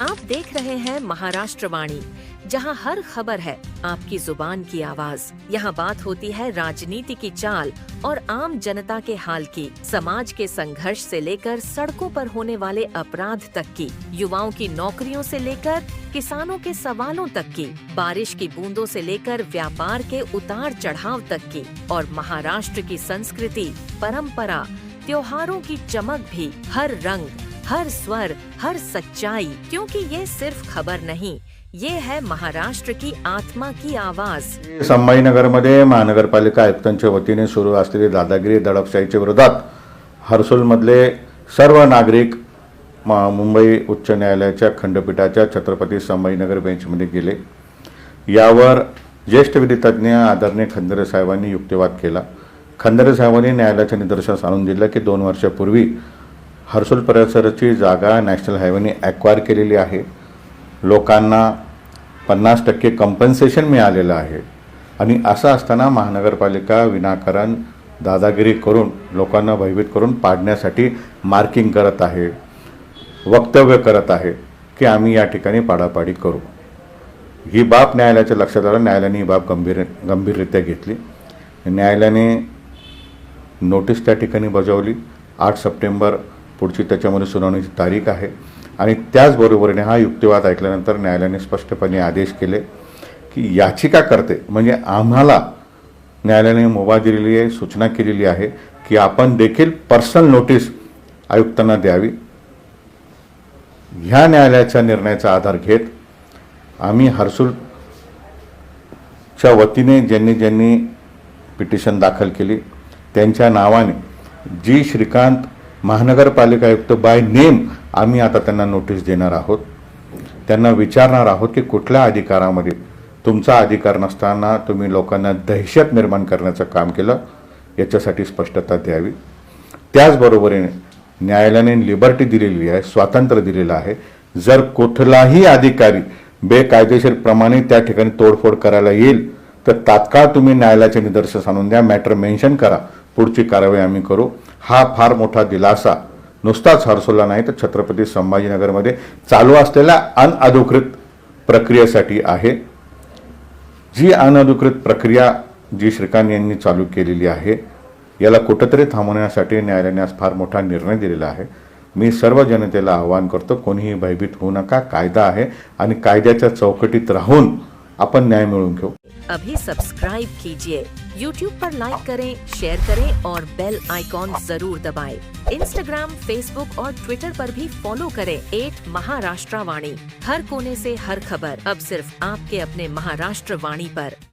आप देख रहे हैं महाराष्ट्र वाणी, जहाँ हर खबर है आपकी ज़ुबान की आवाज़। यहाँ बात होती है राजनीति की चाल और आम जनता के हाल की, समाज के संघर्ष से लेकर सड़कों पर होने वाले अपराध तक की, युवाओं की नौकरियों से लेकर किसानों के सवालों तक की, बारिश की बूंदों से लेकर व्यापार के उतार चढ़ाव तक की और महाराष्ट्र की संस्कृति परम्परा त्योहारों की चमक भी, हर रंग हर स्वर हर सच्चाई क्योंकि ये सिर्फ खबर नहीं ये है महाराष्ट्र की आत्मा की आवाज। संभाजीनगरमध्ये महानगरपालिका आयुक्तांच्या वतीने सुरू असलेली दादागिरी दडपशाहीच्या विरोधात हर्सुलमधले सर्व नागरिक मुंबई उच्च न्यायालयाच्या खंडपीठाच्या छत्रपती संभाजीनगर बेंचमध्ये गेले. यावर ज्येष्ठ विधितज्ञ आदरणीय खंदरे साहेबांनी युक्तिवाद केला. खंदरे साहेबांनी न्यायालयाच्या निदर्शनास आणून दिलं की दोन वर्षापूर्वी हर्सुल परिसराची जागा नॅशनल हायवेने ॲक्वायर केलेली आहे. लोकांना पन्नास टक्के कंपन्सेशन मिळालेलं आहे. आणि असं असताना महानगरपालिका विनाकारण दादागिरी करून लोकांना भयभीत करून पाडण्यासाठी मार्किंग करत आहे. वक्तव्य करत आहे की आम्ही या ठिकाणी पाडापाडी करू. ही बाब न्यायालयाच्या लक्षात आलं. न्यायालयाने ही बाब गंभीर गंभीररित्या घेतली. न्यायालयाने नोटीस त्या ठिकाणी बजावली. आठ सप्टेंबर पुढची त्याच्यामध्ये सुनावणीची तारीख आहे. आणि त्याचबरोबरीने हा युक्तिवाद ऐकल्यानंतर न्यायालयाने स्पष्टपणे आदेश केले की याचिका करते. म्हणजे आम्हाला न्यायालयाने मुभा दिलेली आहे सूचना केलेली आहे की आपण देखील पर्सनल नोटीस आयुक्तांना द्यावी. ह्या न्यायालयाच्या निर्णयाचा आधार घेत आम्ही हर्सुलच्या वतीने ज्यांनी ज्यांनी पिटिशन दाखल केली त्यांच्या नावाने जी श्रीकांत महानगरपालिका आयुक्त बाय नेम आम्ही आता त्यांना नोटीस देणार आहोत. त्यांना विचारणार आहोत की कुठल्या अधिकारामध्ये तुमचा अधिकार नसताना तुम्ही लोकांना दहशत निर्माण करण्याचं काम केलं याच्यासाठी स्पष्टता द्यावी. त्याचबरोबरीने न्यायालयाने लिबर्टी दिलेली आहे स्वातंत्र्य दिलेलं आहे. जर कुठलाही अधिकारी बेकायदेशीरप्रमाणे त्या ठिकाणी तोडफोड करायला येईल तर तात्काळ तुम्ही न्यायालयाचे निदर्शन आणून द्या मॅटर मेन्शन करा. पुढची कारवाई आम्ही करू. हा फार मोठा दिलासा नुसताच हर्सोला नाही तर छत्रपती संभाजीनगरमध्ये चालू असलेल्या अनअधिकृत प्रक्रियेसाठी आहे. जी अनधिकृत प्रक्रिया जी श्रीकांत यांनी चालू केलेली आहे याला कुठंतरी थांबवण्यासाठी न्यायालयाने आज फार मोठा निर्णय दिलेला आहे. मी सर्व जनतेला आवाहन करतो कोणीही भयभीत होऊ नका कायदा आहे आणि कायद्याच्या चौकटीत राहून आपण न्याय मिळवून घेऊ अभी सब्सक्राइब कीजिए। YouTube पर लाइक करें शेयर करें और बेल आइकॉन ज़रूर दबाएँ। Instagram, Facebook और Twitter पर भी फॉलो करें। एट महाराष्ट्र वाणी। हर कोने से हर खबर। अब सिर्फ़ आपके अपने महाराष्ट्र वाणी पर।